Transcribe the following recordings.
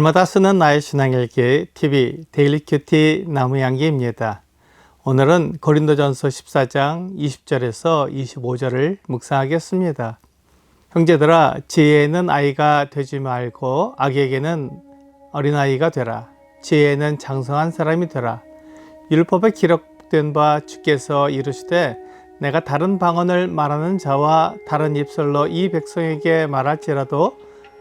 날마다 쓰는 나의 신앙일기 TV 데일리 큐티 나무양기입니다. 오늘은 고린도전서 14장 20절에서 25절을 묵상하겠습니다. 형제들아 지혜에는 아이가 되지 말고 악에게는 어린아이가 되라. 지혜에는 장성한 사람이 되라. 율법에 기록된 바 주께서 이르시되 내가 다른 방언을 말하는 자와 다른 입술로 이 백성에게 말할지라도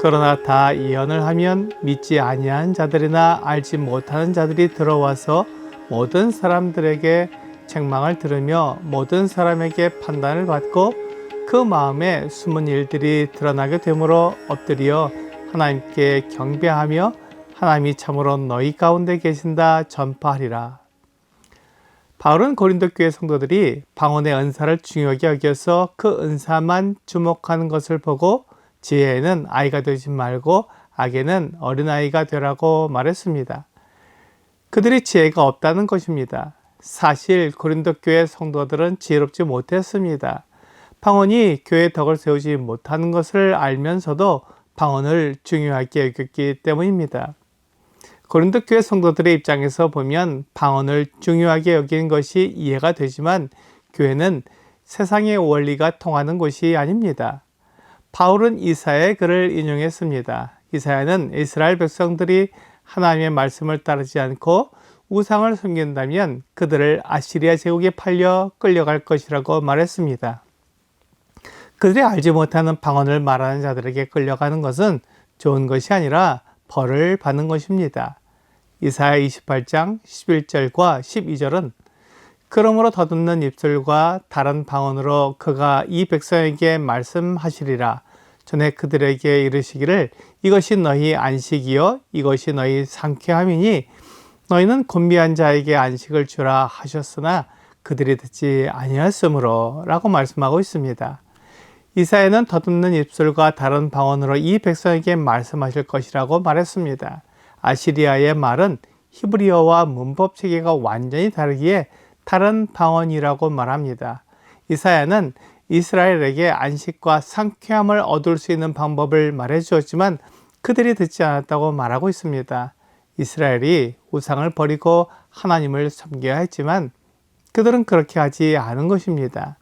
그러나 다 예언을 하면 믿지 아니한 자들이나 알지 못하는 자들이 들어와서 모든 사람들에게 책망을 들으며 모든 사람에게 판단을 받고 그 마음에 숨은 일들이 드러나게 되므로 엎드려 하나님께 경배하며 하나님이 참으로 너희 가운데 계신다 전파하리라. 바울은 고린도 교회 성도들이 방언의 은사를 중요하게 여겨서 그 은사만 주목하는 것을 보고 지혜에는 아이가 되지 말고 악에는 어린아이가 되라고 말했습니다. 그들이 지혜가 없다는 것입니다. 사실 고린도 교회 성도들은 지혜롭지 못했습니다. 방언이 교회 덕을 세우지 못하는 것을 알면서도 방언을 중요하게 여겼기 때문입니다. 고린도 교회 성도들의 입장에서 보면 방언을 중요하게 여기는 것이 이해가 되지만 교회는 세상의 원리가 통하는 곳이 아닙니다. 바울은 이사야의 글을 인용했습니다. 이사야는 이스라엘 백성들이 하나님의 말씀을 따르지 않고 우상을 섬긴다면 그들을 아시리아 제국에 팔려 끌려갈 것이라고 말했습니다. 그들이 알지 못하는 방언을 말하는 자들에게 끌려가는 것은 좋은 것이 아니라 벌을 받는 것입니다. 이사야 28장 11절과 12절은 그러므로 더듬는 입술과 다른 방언으로 그가 이 백성에게 말씀하시리라. 전에 그들에게 이르시기를 이것이 너희 안식이요 이것이 너희 상쾌함이니 너희는 곤비한 자에게 안식을 주라 하셨으나 그들이 듣지 아니하였으므로 라고 말씀하고 있습니다. 이사야는 더듬는 입술과 다른 방언으로 이 백성에게 말씀하실 것이라고 말했습니다. 아시리아의 말은 히브리어와 문법 체계가 완전히 다르기에 다른 방언이라고 말합니다. 이사야는 이스라엘에게 안식과 상쾌함을 얻을 수 있는 방법을 말해 주었지만 그들이 듣지 않았다고 말하고 있습니다. 이스라엘이 우상을 버리고 하나님을 섬겨야 했지만 그들은 그렇게 하지 않은 것입니다.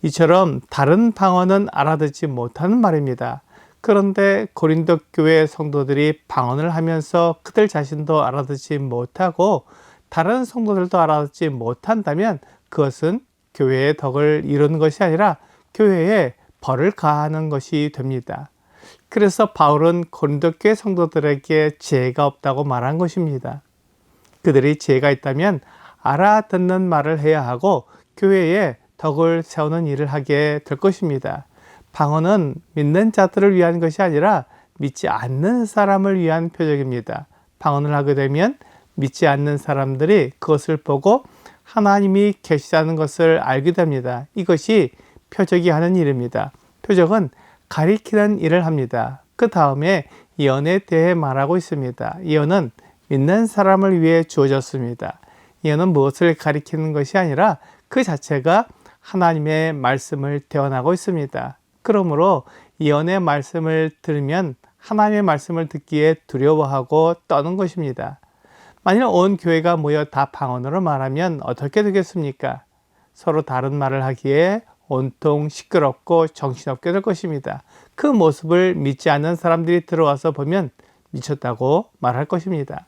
이처럼 다른 방언은 알아듣지 못하는 말입니다. 그런데 고린도 교회 성도들이 방언을 하면서 그들 자신도 알아듣지 못하고 다른 성도들도 알아듣지 못한다면 그것은 교회의 덕을 이루는 것이 아니라 교회에 벌을 가하는 것이 됩니다. 그래서 바울은 고린도 교회 성도들에게 지혜가 없다고 말한 것입니다. 그들이 지혜가 있다면 알아듣는 말을 해야 하고 교회에 덕을 세우는 일을 하게 될 것입니다. 방언은 믿는 자들을 위한 것이 아니라 믿지 않는 사람을 위한 표적입니다. 방언을 하게 되면 믿지 않는 사람들이 그것을 보고 하나님이 계시다는 것을 알게 됩니다. 이것이 표적이 하는 일입니다. 표적은 가리키는 일을 합니다. 그 다음에 예언에 대해 말하고 있습니다. 예언은 믿는 사람을 위해 주어졌습니다. 예언은 무엇을 가리키는 것이 아니라 그 자체가 하나님의 말씀을 대언하고 있습니다. 그러므로 예언의 말씀을 들으면 하나님의 말씀을 듣기에 두려워하고 떠는 것입니다. 만일 온 교회가 모여 다 방언으로 말하면 어떻게 되겠습니까? 서로 다른 말을 하기에 온통 시끄럽고 정신없게 될 것입니다. 그 모습을 믿지 않는 사람들이 들어와서 보면 미쳤다고 말할 것입니다.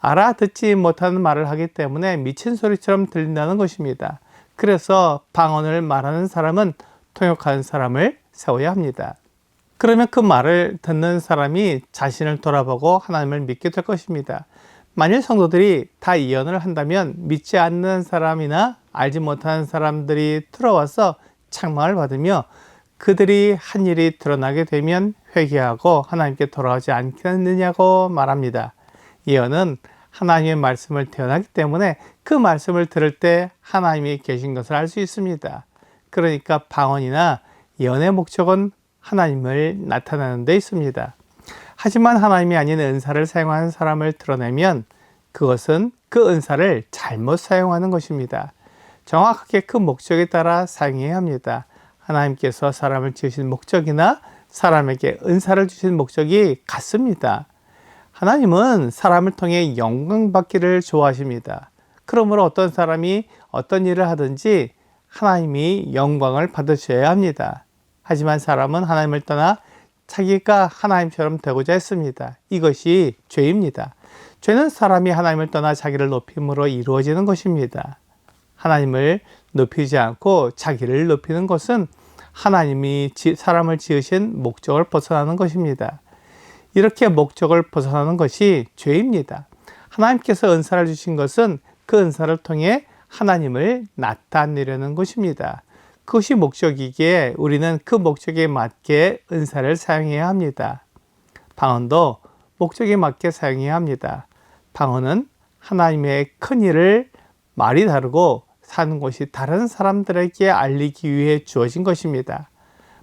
알아듣지 못하는 말을 하기 때문에 미친 소리처럼 들린다는 것입니다. 그래서 방언을 말하는 사람은 통역하는 사람을 세워야 합니다. 그러면 그 말을 듣는 사람이 자신을 돌아보고 하나님을 믿게 될 것입니다. 만일 성도들이 다 예언을 한다면 믿지 않는 사람이나 알지 못하는 사람들이 들어와서 책망을 받으며 그들이 한 일이 드러나게 되면 회개하고 하나님께 돌아오지 않겠느냐고 말합니다. 예언은 하나님의 말씀을 태어나기 때문에 그 말씀을 들을 때 하나님이 계신 것을 알 수 있습니다. 그러니까 방언이나 예언의 목적은 하나님을 나타내는 데 있습니다. 하지만 하나님이 아닌 은사를 사용하는 사람을 드러내면 그것은 그 은사를 잘못 사용하는 것입니다. 정확하게 그 목적에 따라 사용해야 합니다. 하나님께서 사람을 지으신 목적이나 사람에게 은사를 주신 목적이 같습니다. 하나님은 사람을 통해 영광 받기를 좋아하십니다. 그러므로 어떤 사람이 어떤 일을 하든지 하나님이 영광을 받으셔야 합니다. 하지만 사람은 하나님을 떠나 자기가 하나님처럼 되고자 했습니다. 이것이 죄입니다. 죄는 사람이 하나님을 떠나 자기를 높임으로 이루어지는 것입니다. 하나님을 높이지 않고 자기를 높이는 것은 하나님이 사람을 지으신 목적을 벗어나는 것입니다. 이렇게 목적을 벗어나는 것이 죄입니다. 하나님께서 은사를 주신 것은 그 은사를 통해 하나님을 나타내려는 것입니다. 그것이 목적이기에 우리는 그 목적에 맞게 은사를 사용해야 합니다. 방언도 목적에 맞게 사용해야 합니다. 방언은 하나님의 큰 일을 말이 다르고 사는 것이 다른 사람들에게 알리기 위해 주어진 것입니다.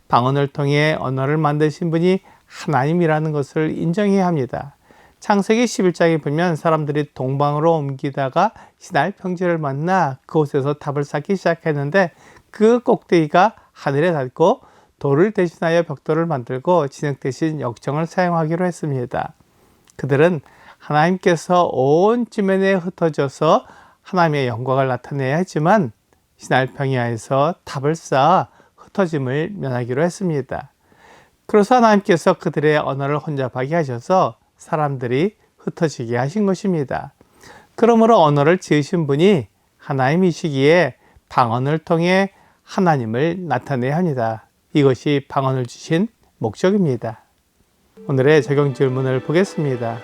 방언을 통해 언어를 만드신 분이 하나님이라는 것을 인정해야 합니다. 창세기 11장에 보면 사람들이 동방으로 옮기다가 시날 평지를 만나 그곳에서 답을 쌓기 시작했는데 그 꼭대기가 하늘에 닿고 돌을 대신하여 벽돌을 만들고 진흙 대신 역정을 사용하기로 했습니다. 그들은 하나님께서 온 지면에 흩어져서 하나님의 영광을 나타내야 했지만 시날 평야에서 탑을 쌓아 흩어짐을 면하기로 했습니다. 그래서 하나님께서 그들의 언어를 혼잡하게 하셔서 사람들이 흩어지게 하신 것입니다. 그러므로 언어를 지으신 분이 하나님이시기에 방언을 통해 하나님을 나타내야 합니다. 이것이 방언을 주신 목적입니다. 오늘의 적용 질문을 보겠습니다.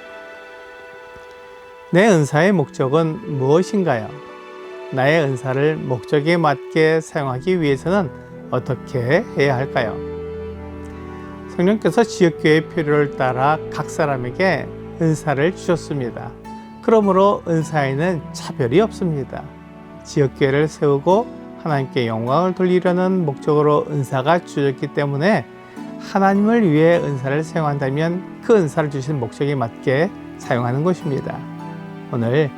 내 은사의 목적은 무엇인가요? 나의 은사를 목적에 맞게 사용하기 위해서는 어떻게 해야 할까요? 성령께서 지역교회의 필요를 따라 각 사람에게 은사를 주셨습니다. 그러므로 은사에는 차별이 없습니다. 지역교회를 세우고 하나님께 영광을 돌리려는 목적으로 은사가 주어졌기 때문에 하나님을 위해 은사를 사용한다면 그 은사를 주신 목적에 맞게 사용하는 것입니다. 오늘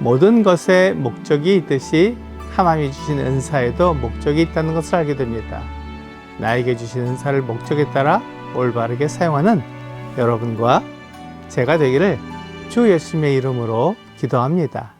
모든 것에 목적이 있듯이 하나님이 주신 은사에도 목적이 있다는 것을 알게 됩니다. 나에게 주신 은사를 목적에 따라 올바르게 사용하는 여러분과 제가 되기를 주 예수님의 이름으로 기도합니다.